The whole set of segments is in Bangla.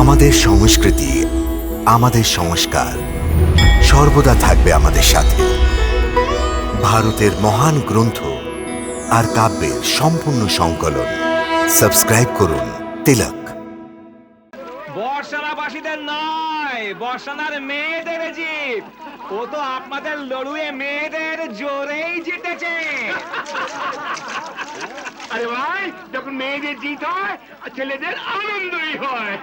আমাদের সংস্কৃতি, আমাদের সংস্কার সর্বদা থাকবে আমাদের সাথে। ভারতের মহান গ্রন্থ আর কাব্যের সম্পূর্ণ সংকলন। সাবস্ক্রাইব করুন তিলক। বর্ষানাবাসীদের নয়, বর্ষানার মেয়েদের জিত। ও তো আপনাদের লড়ুয়ে মেয়েদের জোরেই জিতেছে। আরে ভাই। যখন মেয়েদের জিত হয় আর ছেলেদের আনন্দই হয়।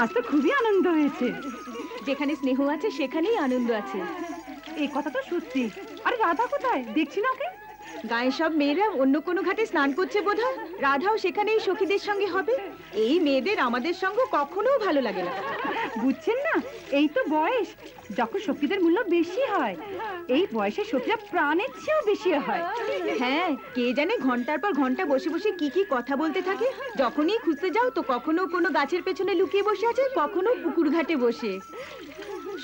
আজ তো খুবই আনন্দ হয়েছে। যেখানে স্নেহ আছে সেখানেই আনন্দ আছে। এই কথা তো সত্যি। আরে রাধা কোথায়? দেখছি না ওকে। গায়ে সব মেয়েরা অন্য কোনো ঘাটে স্নান করছে বোধহয়? রাধাও সেখানেই সখীদের সঙ্গে হবে? এই মেয়েদের আমাদের সঙ্গ কখনো ভালো লাগে না। বুঝছেন না? এই তো বয়স। যখন সখীদের মূল্য বেশি হয়, এই বয়সে সখীরা প্রাণের চেয়েও বেশি হয়। হ্যাঁ কে জানে ঘণ্টার পর ঘণ্টা বসে বসে কি কি কথা বলতে থাকে। যখনই খুঁজতে যাও তো কখনো কোনো গাছের পেছনে লুকিয়ে বসে আছে, কখনো পুকুর ঘাটে বসে।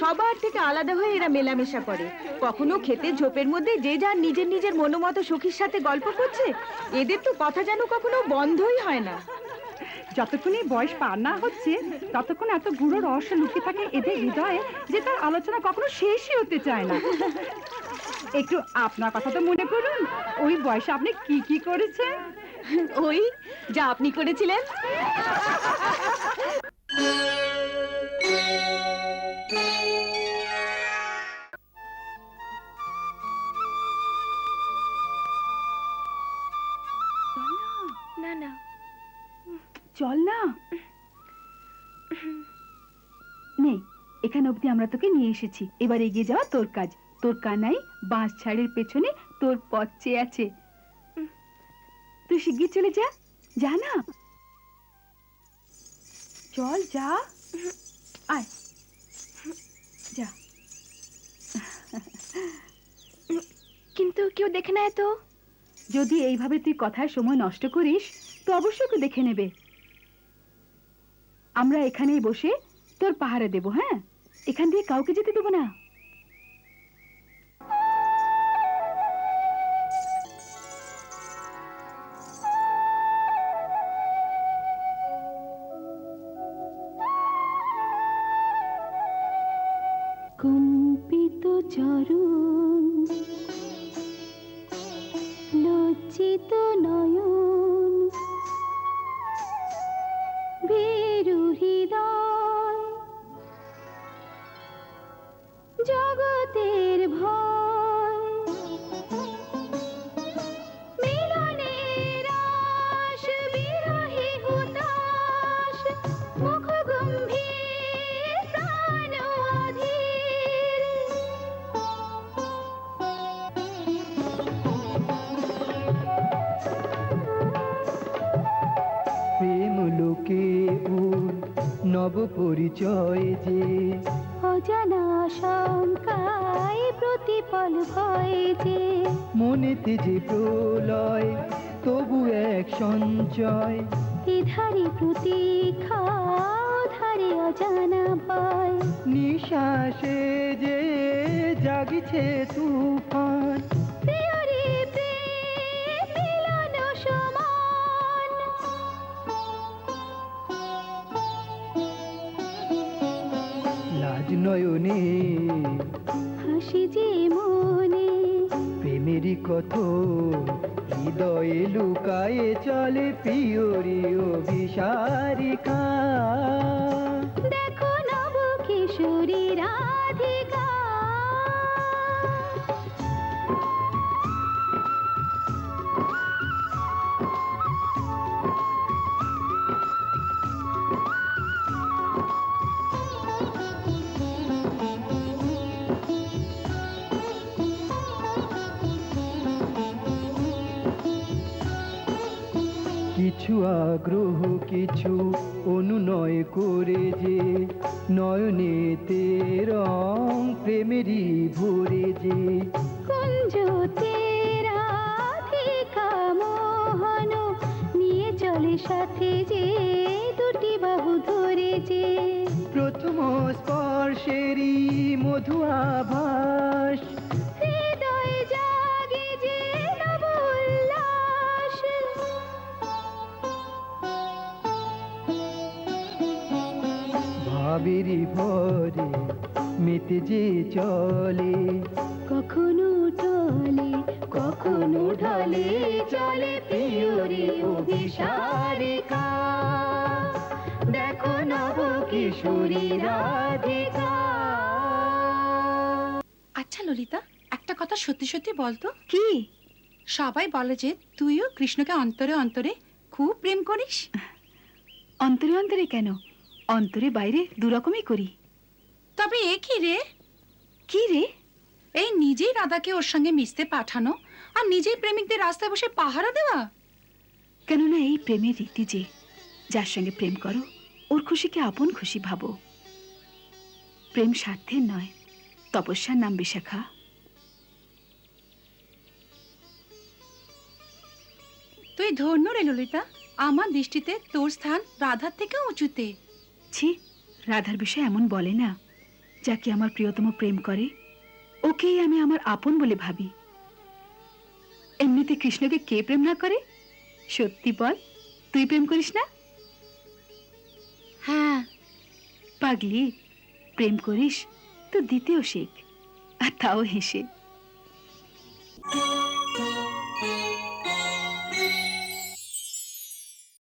সবার থেকে আলাদা হয়ে এরা মেলামেশা করে। কখনো ক্ষেতের ঝোপের মধ্যে যে যার নিজের নিজের মনোমতো সখীর সাথে গল্প করছে, এদের তো কথা যেন কখনো বন্ধই হয় না। যতক্ষণই বয়স পার না হচ্ছে, ততক্ষণ এত গুঁড়ো রহস্য লুকিয়ে থাকে এদের হৃদয়ে যে তার আলোচনা কখনো শেষই হতে চায় না। একটু আপনার কথা তো মনে করুন ওই বয়সে আপনি কি কি করেছেন? ওই যা আপনি করেছিলেন। নেই এখানে অবধি আমরা তোকে নিয়ে এসেছি। এবার এগিয়ে যাওয়া তোর কাজ। তোর কানাই বাঁশ ছাড়ের পেছনে তোর পথ চেয়ে আছে। তুই শিগগির চলে যা। যা না। চল যা। আয়। যা। কিন্তু কেউ দেখে নেয় তো। যদি এইভাবে তুই কথায় সময় নষ্ট করিস তো অবশ্যই কেউ দেখে নেবে। আমরা এখানেই বসে তোর পাহারা দেবো হ্যাঁ? এখান দিয়ে কাউকে যেতে দেবো না। কম্পিত চরণ ते নব পরিচয় যে অজানা শঙ্কায় প্রতিপল ভয় যে মনেতে যে প্রলয় তবু এক সঞ্চয়। এধারে প্রতীক্ষা ধারে অজানা ভয়। নিঃশ্বাসে যে জাগিছে তুফান নয়নে হাসি যে মনে। প্রেমেরই কত হৃদয়ে লুকায়ে চলে প্রিয়রি অভিসারিকা। কিছু আগ্রহ কিছু অনুনয় করে যে নয়নেতে রং প্রেমেরই ভরে যে। কুঞ্জ রাধিকা মোহন নিয়ে চলে সাথে যে দুটি বাহু ধরে যে। প্রথম স্পর্শেরই মধু আভাস ভাবেরই ভরে মেতে যে চলে। কখনো টলে কখনো ঢলে চলে প্রিয়রে অভিসারিকা দেখো নব কিশোরী রাধিকা। আচ্ছা ললিতা একটা কথা সত্যি সত্যি বলতো কি? সবাই বলে যে তুইও কৃষ্ণকে অন্তরে অন্তরে খুব প্রেম করিস। অন্তরে অন্তরে কেন? অন্তরে বাইরে দুরকমই করি। তবে এ কি রে? কি রে? এই নিজেই রাধাকে ওর সঙ্গে মিশতে পাঠানো আর নিজেই প্রেমিকদের রাস্তায় বসে পাহারা দেওয়া? কেননা এই প্রেমের রীতি যে যার সঙ্গে প্রেম করো ওর খুশিকে আপন খুশি ভাবো। প্রেম স্বার্থের নয় তপস্যার নাম বিশাখা। তুই ধন্য রে ললিতা আমার দৃষ্টিতে তোর স্থান রাধার থেকে উঁচুতে। ছি রাধার বিষয়ে এমন বলে না যাকে আমার প্রিয়তম প্রেম করে। ওকেই আমি আমার আপন বলে ভাবি। এমনিতে কৃষ্ণকে কে প্রেম না করে? সত্যি বল তুই প্রেম করিস না? হ্যাঁ। পাগলি প্রেম করিস তো দ্বিতীয় শেখ আর তাও হেসে।